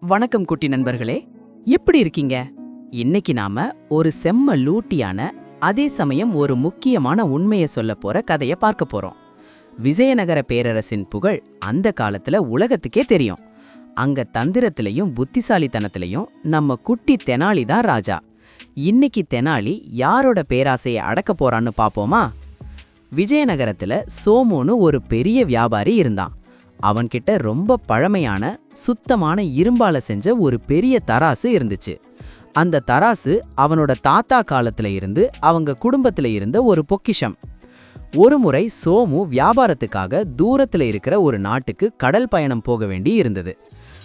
வணக்கம் குட்டி நண்பர்களே எப்படி இருக்கீங்க? இன்னைக்கு நாம ஒரு செம்ம லூட்டியான அதே சமயம் ஒரு முக்கியமான உண்மையை சொல்ல போற கதையை பார்க்க போறோம். விஜயநகர பேரரசின் புகழ் அந்த காலத்துல உலகத்துக்கே தெரியும். அங்க தந்திரத்திலையும் புத்திசாலித்தனத்திலையும் நம்ம குட்டி தெனாலி தான் ராஜா. இன்னைக்கு தெனாலி யாரோட பேராசையை அடக்க போறான்னு பாப்போமா? விஜயநகரத்துல சோமோனு ஒரு பெரிய வியாபாரி இருந்தான். அவன்கிட்ட ரொம்ப பழமையான சுத்தமான இரும்பால செஞ்ச ஒரு பெரிய தராசு இருந்துச்சு. அந்த தராசு அவனோட தாத்தா காலத்துல இருந்து அவங்க குடும்பத்துல இருந்த ஒரு பொக்கிஷம். ஒரு முறை சோமு வியாபாரத்துக்காக தூரத்துல இருக்கிற ஒரு நாட்டுக்கு கடல் பயணம் போக வேண்டி இருந்தது.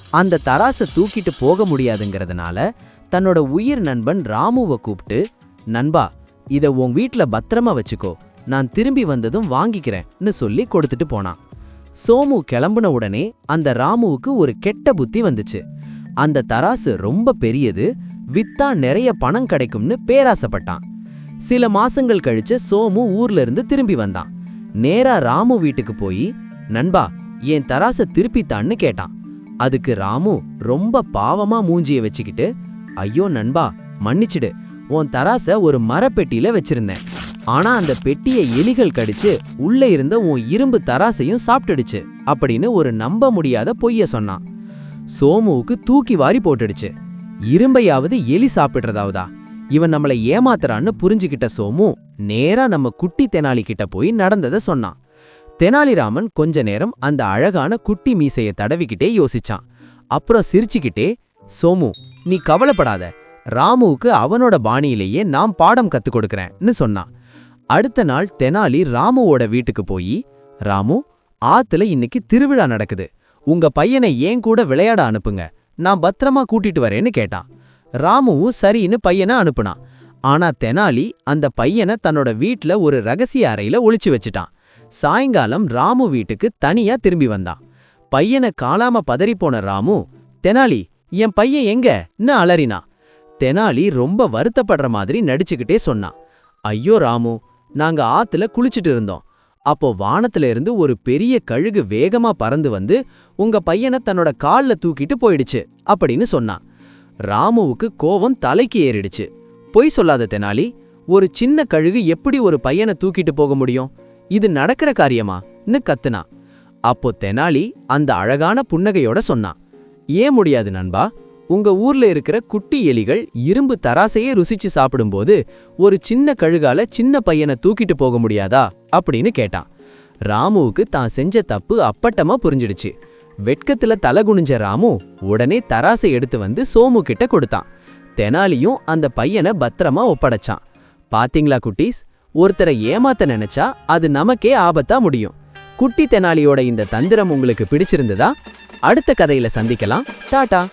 அந்த தராசை தூக்கிட்டு போக முடியாதுங்கிறதுனால தன்னோட உயிர் நண்பன் ராமுவை கூப்பிட்டு நண்பா இதை உன் வீட்ல பத்திரமா வச்சுக்கோ. நான் திரும்பி வந்ததும் வாங்கிக்கிறேன்னு சொல்லி கொடுத்துட்டு போனான். சோமு கிளம்புன உடனே அந்த ராமுவுக்கு ஒரு கெட்ட புத்தி வந்துச்சு. அந்த தராசு ரொம்ப பெரியது வித்தா நிறைய பணம் கிடைக்கும்னு பேராசைப்பட்டான். சில மாசங்கள் கழிச்சு சோமு ஊர்ல இருந்து திரும்பி வந்தான். நேரா ராமு வீட்டுக்கு போய் நண்பா என் தராசை திருப்பித்தான்னு கேட்டான். அதுக்கு ராமு ரொம்ப பாவமா மூஞ்சிய வச்சுக்கிட்டு ஐயோ நண்பா மன்னிச்சிடு உன் தராசை ஒரு மரப்பெட்டியில வச்சிருந்தேன். ஆனா அந்த பெட்டியை எலிகள் கடிச்சு உள்ள இருந்த உன் இரும்பு தராசையும் சாப்பிட்டுடுச்சு அப்படின்னு ஒரு நம்ப முடியாத பொய்ய சொன்னான். சோமுவுக்கு தூக்கி வாரி போட்டுடுச்சு. இரும்பையாவது எலி சாப்பிடுறதாவதா? இவன் நம்மளை ஏமாத்துறான்னு புரிஞ்சுக்கிட்ட சோமு நேரா நம்ம குட்டி தெனாலி கிட்ட போய் நடந்ததை சொன்னான். தெனாலிராமன் கொஞ்ச நேரம் அந்த அழகான குட்டி மீசைய தடவிக்கிட்டே யோசிச்சான். அப்புறம் சிரிச்சுக்கிட்டே சோமு நீ கவலைப்படாத. ராமுவுக்கு அவனோட பாணியிலேயே நாம் பாடம் கத்துக் கொடுக்கறேன்னு சொன்னான். அடுத்த நாள் தெனாலி ராமுவோட வீட்டுக்கு போய் ராமு ஆத்துல இன்னைக்கு திருவிழா நடக்குது. உங்க பையனை ஏன் கூட விளையாட அனுப்புங்க. நான் பத்திரமா கூட்டிட்டு வரேன்னு கேட்டான். ராமுவும் சரின்னு பையனை அனுப்புனான். ஆனா தெனாலி அந்த பையனை தன்னோட வீட்ல ஒரு ரகசிய அறையில ஒளிச்சு வச்சுட்டான். சாயங்காலம் ராமு வீட்டுக்கு தனியா திரும்பி வந்தான். பையனை காலாம பதறிப்போன ராமு தெனாலி என் பையன் எங்கன்னு அலறினான். தெனாலி ரொம்ப வருத்தப்படுற மாதிரி நடிச்சுக்கிட்டே சொன்னான். ஐயோ ராமு நாங்க ஆத்துல குளிச்சிட்டு இருந்தோம். அப்போ வானத்துல இருந்து ஒரு பெரிய கழுகு வேகமா பறந்து வந்து உங்க பையனை தன்னோட கால்ல தூக்கிட்டு போயிடுச்சு அப்படின்னு சொன்னான். ராமுவுக்கு கோவம் தலைக்கு ஏறிடுச்சு. பொய் சொல்லாத தெனாலி ஒரு சின்ன கழுகு எப்படி ஒரு பையனை தூக்கிட்டு போக முடியும்? இது நடக்கிற காரியமான்னு கத்துனான். அப்போ தெனாலி அந்த அழகான புன்னகையோட சொன்னான். ஏன் முடியாது நண்பா? உங்க ஊர்ல இருக்கிற குட்டி எலிகள் இரும்பு தராசையே ருசிச்சு சாப்பிடும்போது ஒரு சின்ன கழுகால சின்ன பையனை தூக்கிட்டு போக முடியாதா அப்படின்னு கேட்டான். ராமுவுக்கு தான் செஞ்ச தப்பு அப்பட்டமா புரிஞ்சிடுச்சு. வெட்கத்துல தலை குனிஞ்ச ராமு உடனே தராசை எடுத்து வந்து சோமு கிட்ட கொடுத்தான். தெனாலியும் அந்த பையனை பத்திரமா ஒப்படைச்சான். பாத்தீங்களா குட்டீஸ்? ஒருத்தரை ஏமாத்த நினைச்சா அது நமக்கே ஆபத்தா முடியும். குட்டி தெனாலியோட இந்த தந்திரம் உங்களுக்கு பிடிச்சிருந்ததா? அடுத்த கதையில சந்திக்கலாம். டாடா!